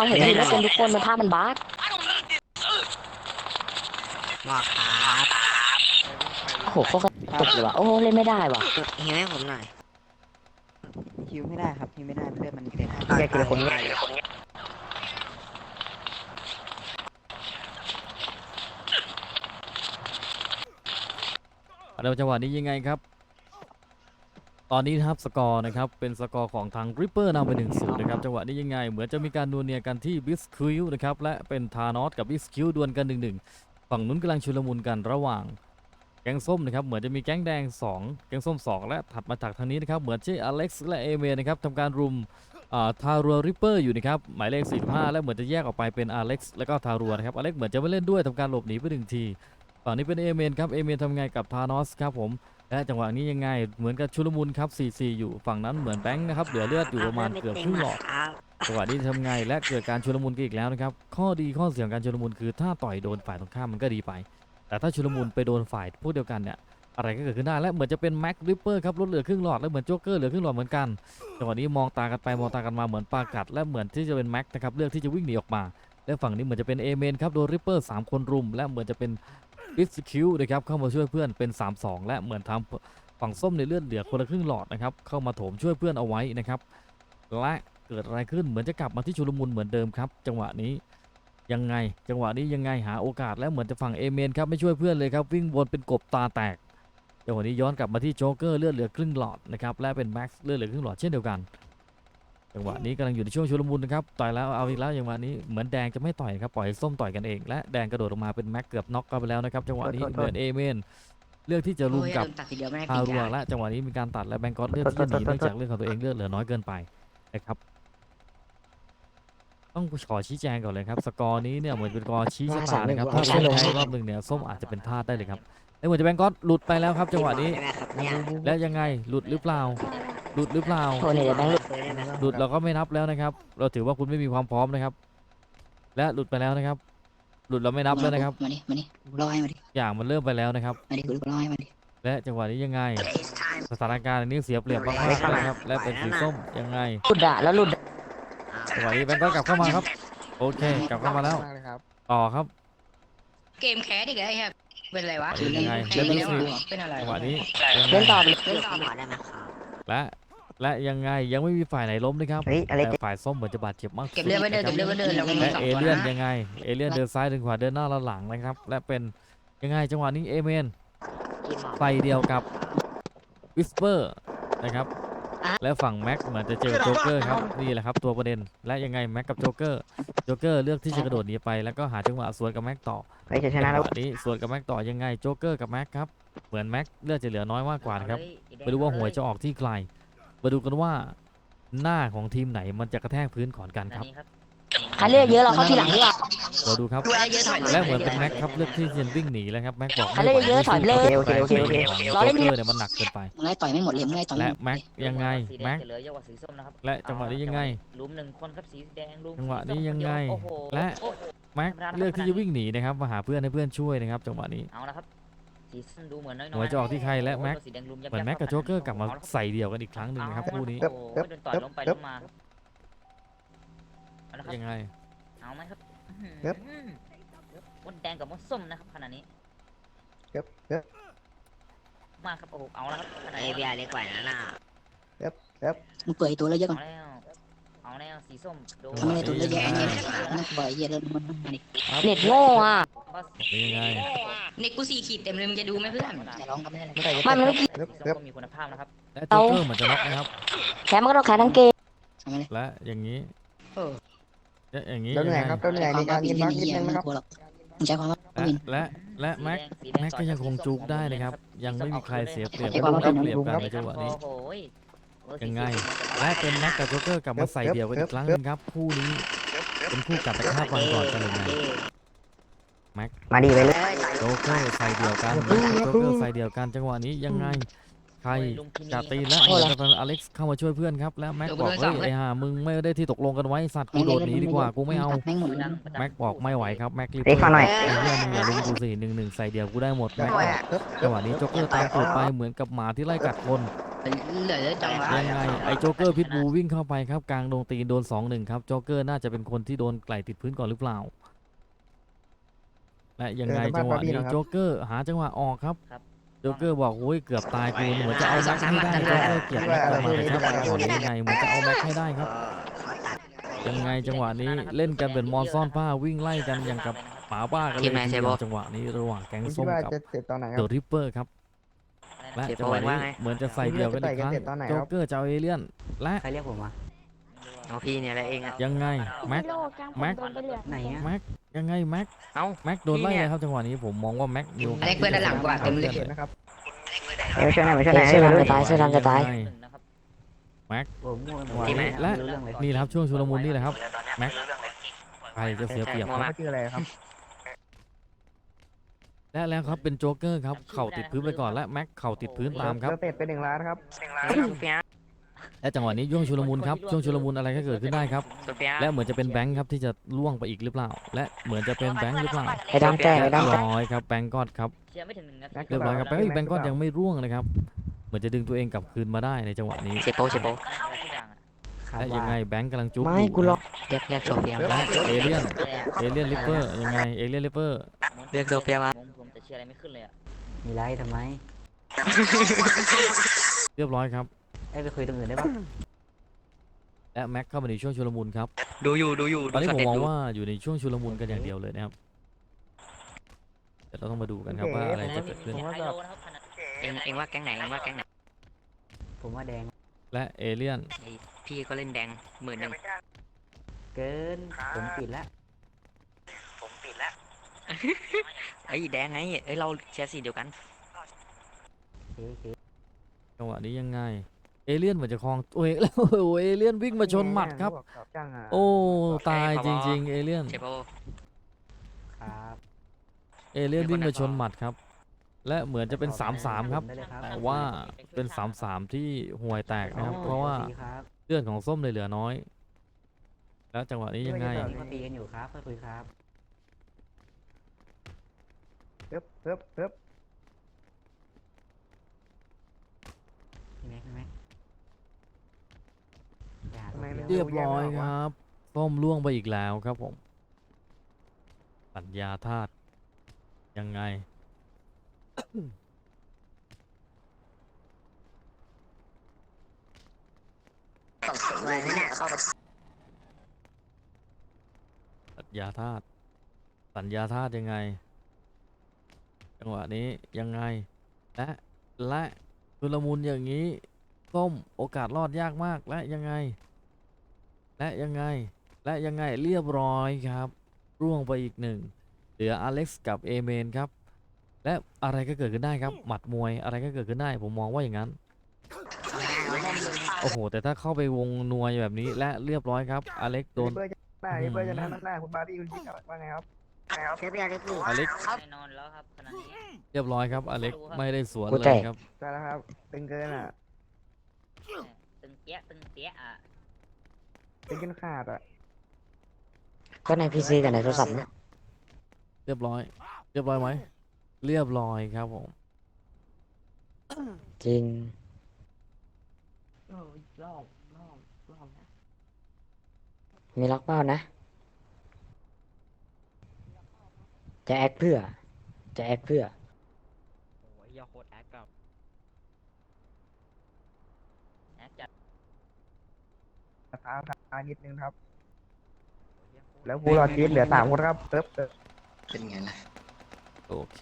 ตอนเห็นทีมไม่เป็นทุกคนมันภาพมันบาสบอกครับโอ้โหโคตรตกเลยว่ะ โอ้เล่นไม่ได้ว่ะหิวให้ผมหน่อยคิวไม่ได้ครับคิวไม่ได้เลือดมันเกินแยกทีละคนเนี่ยเดี๋ยวจังหวะนี้ยังไงครับ ตอนนี้นะครับสกอร์นะครับเป็นสกอร์ของทางริปเปอร์นำไป1นศูนย์นะครับจังหวะนี้ยังไง เหมือนจะมีการดวลเนียกันที่บิสคิวนะครับและเป็นทานอสกับบิสคิวดวลกัน1นหนึ่งฝั่งนู้นกำลังชุลมุนกันระหว่าง แก๊งส้มนะครับเหมือนจะมีแก๊งแดง 2 แก๊งส้ม 2 และถัดมาจากทางนี้นะครับเหมือนที่อเล็กซ์และเอเมนะครับทำการรุมอ่าทารัวริปเปอร์อยู่นะครับหมายเลข45และเหมือนจะแยกออกไปเป็นอเล็กซ์และก็ทารัวนะครับอเล็กซ์เหมือนจะไม่เล่นด้วยทำการหลบหนีไปหนึ่งทีฝั่งนี้เป็นเอเมนครับเอเมนทำไงกับทานอสครับผม และจังหวะนี้ยังไงเหมือนกับชุลมุนครับ4-4อยู่ฝั่งนั้นเหมือนแบงค์นะครับเหลือเลือดอยู่ประมาณเกือบครึ่งหลอดครับจังหวะนี้ทำไงและเกิดการชุลมุนกันอีกแล้วนะครับข้อดีข้อเสียของการชุลมุนคือถ้าต่อยโดนฝ่ายตรงข้ามมันก็ดีไป แต่ถ้าชุลมุนไปโดนฝ่ายพวกเดียวกันเนี่ยอะไรก็เกิดขึ้นได้และเหมือนจะเป็นแม็กริปเปอร์ครับลดเหลือครึ่งหลอดและเหมือนโจ๊กเกอร์เหลือครึ่งหลอดเหมือนกันจังหวะนี้มองตากันไปมองตากันมาเหมือนปลากัด และเหมือนที่จะเป็นแม็กนะครับเลือกที่จะวิ่งหนีออกมาและฝั่งนี้เหมือนจะเป็นเอเมนครับโดนริปเปอร์สามคนรุมและเหมือนจะเป็น บิสคิวนะครับเข้ามาช่วยเพื่อนเป็น 3-2 และเหมือนทำฝั่งส้มในเลือดเหลือคนละครึ่งหลอดนะครับเข้ามาโถมช่วยเพื่อนเอาไว้นะครับและเกิดอะไรขึ้นเหมือนจะกลับมาที่ชุลมุนเหมือนเดิมครับ จังหวะนี้ยังไง จังหวะนี้ยังไงหาโอกาสแล้วเหมือนจะฝั่งเอเมนครับไม่ช่วยเพื่อนเลยครับวิ่งวนเป็นกบตาแตกจังหวะนี้ย้อนกลับมาที่โจ๊กเกอร์เลือดเหลือครึ่งหลอดนะครับและเป็นแม็กซ์เลือดเหลือครึ่งหลอดเช่นเดียวกัน จังหวะนี้กำลังอยู่ในช่วงชุลมุนนะครับต่อยแล้วเอาอีกแล้วจังหวะนี้เหมือนแดงจะไม่ต่อยครับปล่อยให้ส้มต่อยกันเองและแดงกระโดดลงมาเป็นแม็กเกือบน็อกกันไปแล้วนะครับจังหวะนี้เหมือนเอเมนเลือกที่จะรุมกับตัดทีเดียวไม่ได้ฮาปิดรัวยาและจังหวะนี้มีการตัดและแบงกอตเลือกที่จะหนีเนื่องจากเลือดของตัวเองเลือดเหลือน้อยเกินไปนะครับต้องขอชี้แจงก่อนเลยครับสกอร์นี้เนี่ยเหมือนเป็นกอร์ชี้ชะตานะครับถ้าส้มแพ้รอบหนึ่งเนี่ยส้มอาจจะเป็นทาสได้เลยครับแล้วเหมือนจะแบงกอตหลุดไปแล้วครับจังหวะนี้ได้ไหมครับเนี่ยและยังไงหลุดหรือเปล่า หลุดหรือเปล่าโทนี่เดี๋ยวแบงค์เคยได้ไหมครับหลุดเราก็ไม่นับแล้วนะครับ เราถือว่าคุณไม่มีความพร้อมนะครับ และหลุดไปแล้วนะครับ หลุดเราไม่นับแล้วนะครับ มาดิมาดิกูรอให้มาดิอย่างมันเริ่มไปแล้วนะครับ มาดิกูรอให้มาดิ และจังหวะนี้ยังไง สถานการณ์อันนี้เสียเปรียบมากๆนะครับ และเป็นสีส้มยังไงหลุดอะแล้วหลุดอะจังหวะนี้แบงก์ก็กลับเข้ามาครับ โอเค กลับเข้ามาแล้วมากเลยครับต่อครับ เกมแคสอีกแล้วไอ้ครับเป็นไรวะยังไงแคเล่สนอีดูกแล้วสิเป็นอะไรจังหวะวะนี้ยังไงเล่นต่อไปเลยเล่นต่อได้ไหมครับ และและยังไงยังไม่มีฝ่ายไหนล้มนะครับเฮ้ยอะไรแต่ฝ่ายส้มเหมือนจะบาดเจ็บมากเก็บเลือดไว้เดินเก็บเลือดไว้เดินเราไม่มีและสองเอตัวเลียนนะยังไงเอเลียนเดินซ้ายเดินขวาเดินหน้าและหลังนะครับ และเป็นยังไงจังหวะนี้เอเมนกินหมอไฟเดียวกับวิสเปอร์นะครับ และฝั่งแม็กเหมือนจะเจอโจ๊กเกอร์ครับนี่แหละครับตัวประเด็นและยังไงแม็กกับโจ๊กเกอร์โจ๊กเกอร์เลือกที่จะกระโดดหนีไปแล้วก็หาจังหวะสวนกับแม็กต่อไปชนะแล้ว จังหวะนี้สวนกับแม็กต่อยังไงโจ๊กเกอร์กับแม็กครับเหมือนแม็กเลือดจะเหลือน้อยมากกว่านะครับ ไม่รู้ว่าหวยจะออกที่ใครมาดูกันว่าหน้าของทีมไหนมันจะกระแทกพื้นก่อนกันครับใครเลือดเยอะเราเข้าทีหลังดีกว่าเราดูครับดูอะไรเยอะถอยเลยและเหมือนเป็นแม็กครับเลือกที่จะวิ่งหนีแล้วครับแม็กบอกใครเล่นเยอะๆถอยไปเลยโอเคโอเคโอเคเราโจ๊เล่กนเกเยออะร์เนี่ยมันหนักเกินไปมึงไล่ต่อยไม่หมดเลยมึงไล่ต่อยไม่และหมดแม็กยังไงสีแดแม็งกจะเหลือเยอะกว่าสีส้มนะครับและจังหวะนี้ยังไงลุมหนึ่งคนครับสีแดงลุมจังหวะนี้สีส้มยังไงคนเดีวโอ้โหและโอ้โหแม็กธรรมดานะครับเลือกที่จะวิ่งหนีนะครับมาหาเพื่อนให้เพื่อนช่วยนะครับ จังหวะนี้เอาละครับสีส้ม ดูเหมือนน้อยๆหวยจะออกที่ใครและโอ้โหแม็กสีแดงลุมยับเหมือนยับแม็กกับคโจ๊รักเกอร์กลับมาเอาละใส่เดียวกันอีกครั้งหนึ่งนะครับคู่นี้โอ้โหโดนต่อยล้มไปล้มมาครับเอาละครับยังไงเอาไหมครับครับ อื้อหือมดแดงกับมดส้มนะครับขณะนี้ครับครับมาครับโอ้โหเอาละครับขณะไอนี้เบียร์เล็กกว่านั้นน่ะมึงเปื่อยตัวแล้วเยอะก่อนเอาแล้วเอาแล้วสีส้มโดนทำอะไรตัวเยอะๆเนี่ยมึงเปื่อยเยอะเลยมึงมาดิเน็ตโง่อะบัสเป็นยังไง เน็กกูสี่ขีดเต็มเลยมึงจะดูไหมเพื่อนอย่าร้องกันไม่ได้เลยมันมันไม่กี่ครับสีส้มก็มีคุณภาพนะครับ และโจ๊กเกอร์เหมือนจะน็อกนะครับแคมมันก็ต้องขายทั้งเกมทำไมเลยและอย่างนี้เออและอย่างนี้แล้วยังเหนื่ไงอยครับแล้วเหนื่อยในการยินบักนิดนึงไม่นะครับ กลัวหรอกมึงใช้ความว่าและวิน และและแม็กสีแดงแม็กก็ยังคงจุกได้นะครับ ยังไม่มีใครเสียเปรียบใช้ไม่ความรู้ว่าได้เปรียบกันในจังหวะนี้โอ้โหยเบอร์ยังไงสี่สิบและเป็นแม็กกับโจ๊กเกอร์กลับมาใส่เดี่ยวกันอีกครั้งหนึงครับคู่นี้เป็นคู่กัดตะฆ่าฟันก่อนกันเลยไงมาดีไปเลย โจ๊กเกอร์ใส่เดี่ยวกันแม็กกับโจ๊กเกอร์ใส่เดี่ยวกันจังหวะนี้ยังไงใครลุมพินีจะตีและเหมือนจะเป็นอเล็กซ์เข้ามาช่วยเพื่อนครับและแม็กบอกเฮ้ยไอ้ห่ามึงไม่ได้ที่ตกลงกันไว้สัตว์กูโดดหนีดีกว่ากูไม่เอาแม่งหมดเลยดังประจำแม็กบอกไม่ไหวครับแม็กรีบเด็กฟังหน่อยไอ้เหี้ยมึงอย่าลุมกูสิหนึ่งหนึ่งใส่เดียวกูได้หมดแม็กบอกจังหวะนี้โจ๊กเกอร์ตามตูดไปเหมือนกับหมาที่ไล่กัดคนเหลือจังหวะยังไงไอ้โจ๊กเกอร์พิทบูวิ่งเข้าไปครับกลางดงตีนโดนสองหนึ่งครับโจ๊กเกอร์น่าจะเป็นคนที่โดนไกลติดพื้นก่อนหรือเปล่า และยังไงจังหวะนี้โจ๊กเกอร์หาจังหวะออกครับ ครับ โจ๊กเกอร์บอกโอ้ยเกือบตายกูเหมือนจะเอาแม็กให้ได้โจ๊กเกอร์เกลียดแม็กประมาณครับจังหวะนี้ยังไงเหมือนจะเอาแม็กให้ได้ครับ ยังไงจังหวะนี้เล่นกันเป็นมอนซ่อนผ้าวิ่งไล่กันอย่างกับหมาบ้ากันเลยทีเดียวจังหวะนี้ระหว่างแก๊งคุณคิส้ดมว่ากับจะเสร็จตอนไหนคเดรับ อะริปเปอร์ครับ และเสียจังโปหวะนว่านี้ไงเหมือนจะใส่เดียวกันอีกครั้งเสร็จตอนไหนครับโจ๊กเกอร์จะเอาเอเลี่ยนและ ใครเรียกผมวะ เอาพี่เนี่ยแหละเองอะยังไงแม็กแม็กไหนอะ แม็กยังไงแม็กเอ้า แม็กโดนไล่พี่เนี่เลยยครับจังหวะนี้ผมมองว่าแม็กมีโอกาสอเล็กเพื่อนด้านหลังกว่าเต็มเลยเสร็จนะครับเอ้ยช่วยหน่อยมาช่วยหน่อยเสื้อให้ดำรู้จะตายเสื้อดำจะตายยังไงหนึ่งนะครับผมมั่วจังหวะที่ไหนนี้และไม่รู้เรื่องเลยนี่แหละครับช่วงชุลมุนนี่แหละครับแม็กใครจะเสียเปรียบครับเขาชื่ออะไรครับ และแล้วครับเป็นโจ๊กเกอร์ครับเข่าติดพื้นไปก่อนและแม็กเข่าติดพื้นตามครับเสร็จไปหนึ่งล้านครับสุดเปีย และจังหวะนี้ช่วงชุลมุนครับช่วงชุลมุนอะไรก็เกิดขึ้นได้ครับ สุดเปียและเหมือนจะเป็นแบงค์ครับที่จะล่วงไปอีกหรือเปล่า และเหมือนจะเป็นแบงค์หรือเปล่าไอ้ดำแตกไอ้เรียดำบแตก ร้อยครับแบงก์ก็อดครับเชียร์ไม่ถึงหนึ่งนาทีแม็กเรียบร้อยครับแบงก์แบงก์ก็อดยังไม่ร่วงนะครับ เหมือนจะดึงตัวเองกลับคืนมาได้ในจังหวะนี้เสียโปเสียโปอะไรที่ดังอะคาดและว่ายังไงแบงก์กำลังจุ๊บไม่อยู่กูรอเรียกเรียกโซเฟียและเอเลี่ยนแต่เอเลี่ยนลิปเปอร์ยังไงเอเลี่ยนลิปเปอร์เรียกโซเฟียมา ผมผมจะเชียร์อะไรไม่ขึ้นเลยอะมีไลฟ์ทำไมเรียบร้อยครับ เอ้ยไปคุยตรงอื่นได้ปะ และแม็กเข้ามาในช่วงชุลมุนครับดูอยู่ดูอยู่ตอนนี้ดูผมสเต็ปมองดูว่าอยู่ในช่วงชุลมุนกันอย่างเดียวเลยนะครับเดี๋ยวเราต้องมาดูกันครับว่าอะไรจะเกิดขึ้น ผมว่าไฮแบโลบนะครับขนาดเองเองว่าแก๊งไหนเองว่าแก๊งไหนผมว่าแดงและเอเลี่ยนไอ้พี่ก็เล่นแดงหมื่นหนึ่งเกินผมปิดแล้วไอ้ยแดงไงเอ้ยเราเชียร์สีเดียวกัน โอเคโอเคจังหวะนี้ยังไง เอเลี่ยนเหมือนจะคลองตัวเองแล้วโอ้โหเอเลี่ยนวิ่งมาชนหมัดครับจังอะโอ้ตายจริง ๆ เอเลี่ยนเสียโปครับเอเลี่ยนวิ่งมาชนหมัดครับ และเหมือนจะเป็น3 3ครับ ได้เลยครับแต่ว่าเป็น3 3ที่ห่วยแตกนะครับ เพราะว่าดีครับเลือดของส้มเลยเหลือน้อย แล้วจังหวะนี้ยังไงนี่เขาตีกันอยู่ครับค่อยคุยครับเพิ่มเพิ่มเพิ่มพี่แม็กพี่แม็กอย่าทำไม เรามันเดียวเรียบร้อยครับส้มล่วงไปอีกแล้วครับผมปัญญาธาตุยังไงสัญญาธาตุสัญญาธาตุยังไง จังหวะนี้ยังไง และและชุลมุนอย่างนี้ส้มโอกาสรอดยากมากและยังไง และยังไง และยังไงเรียบร้อยครับ ร่วงไปอีกหนึ่ง เหลืออเล็กซ์กับเอเมนครับ และอะไรก็เกิดขึ้นได้ครับ หมัดมวยอะไรก็เกิดขึ้นได้ ผมมองว่าอย่างนั้น โอ้โห แต่ถ้าเข้าไปวงนวยแบบนี้และเรียบร้อยครับ อเล็กซ์โดนเบอร์จะหน้าเบอร์จะหน้าหน้าคุณบาร์บี้คุณคิดว่าไงครับเสียเปียเรียกพี่อเล็กซ์แน่นอนแล้วครับขนาดนี้เรียบร้อยครับ อเล็กซ์ไม่ได้สวนกูเลแตยกครับใช่แล้วครับ ตึงเกินอะ ตึงเตี้ยตึงเตี้ยอะ ตึงจนขาดอะก็ในพีซีกับในโทรศัพท์นะเรียบร้อย เรียบร้อยไหมเรียบร้อยครับผมจริงมีล็อกเป้านะ จะแอคเพื่อ จะแอคเพื่อ โอ้ยยาโคตรแอคกับ แอคจัด ตาตานิดนึงครับ แล้วผู้รอดชีวิตเหลือสามคนครับเพิ่มเป็นไงล่ะ โอเค